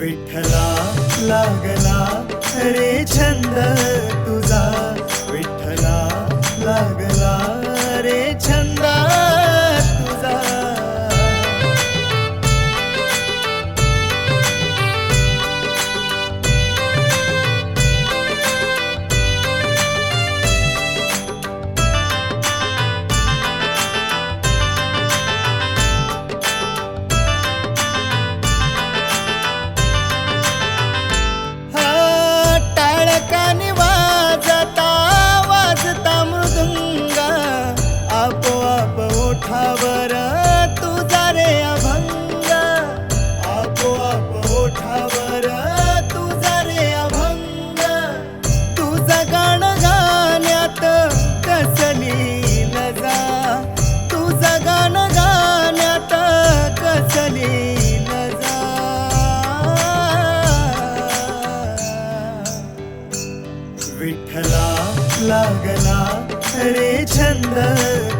विठ्ठला लागला रे छंद तुझा. विठ्ठला लागला ओठावर तुझा रे अभंग. आपोआप ओठावर तुझा रे अभंग. तुझं गाणं गाण्यात कसली लजा तुझं गाणं गाण्यात कसली लजा विठ्ठला लागला रे छंद.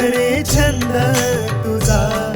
रे छंद तुझा.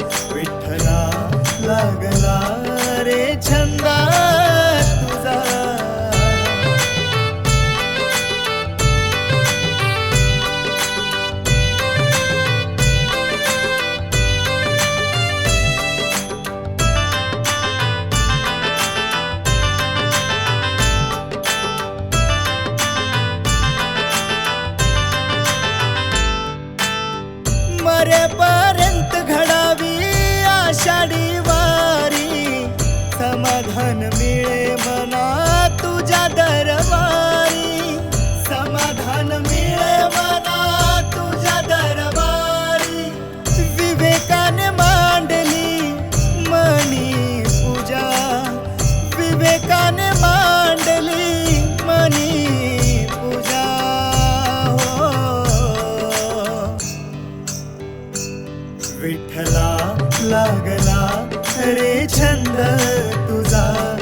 लागला. खरे छंद तुझा.